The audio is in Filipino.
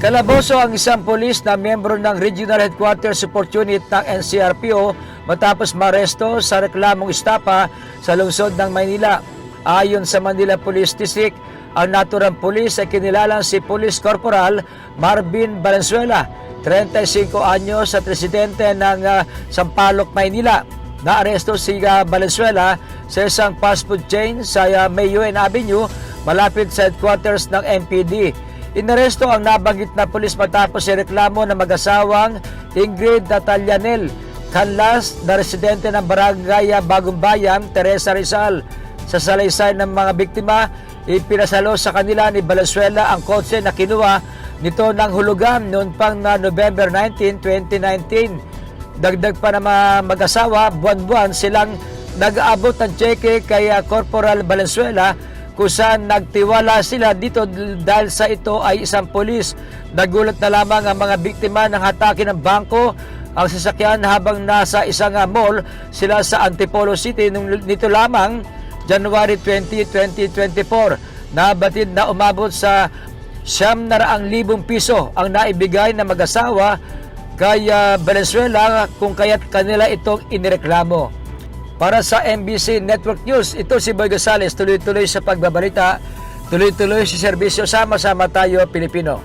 Kalaboso ang isang polis na miyembro ng Regional Headquarters Support Unit ng NCRPO matapos maresto sa reklamong estapa sa lungsod ng Maynila. Ayon sa Manila Police District, ang naturang polis ay kinilalang si Police Corporal Marvin Valenzuela, 35 anyos at residente ng ah, Sampaloc, Maynila. Naaresto si ah, Valenzuela sa isang fast food chain sa uh, Mayuen Avenue malapit sa headquarters ng MPD. Inaresto ang nabanggit na pulis matapos reklamo ng mag-asawang Ingrid Natalianel Canlas na residente ng Barangay Bagong Bayan, Teresa Rizal. Sa salaysay ng mga biktima, ipinasalo sa kanila ni Valenzuela ang kotse na kinuha nito ng hulugan noon pang na November 19, 2019. Dagdag pa na mga mag-asawa, buwan-buwan silang nag-aabot ng cheque kay Corporal Valenzuela kung saan nagtiwala sila dito dahil sa ito ay isang polis. Nagulat na lamang ang mga biktima ng hatake ng bangko ang sasakyan habang nasa isang uh, mall sila sa Antipolo City nung nito lamang January 20, 2024. Nabatid na umabot sa siyam na raang libong piso ang naibigay ng mag-asawa kay uh, Venezuela kung kaya't kanila itong inireklamo. Para sa MBC Network News, ito si Boy Gonzales, tuloy-tuloy sa pagbabalita, tuloy-tuloy sa serbisyo, sama-sama tayo Pilipino.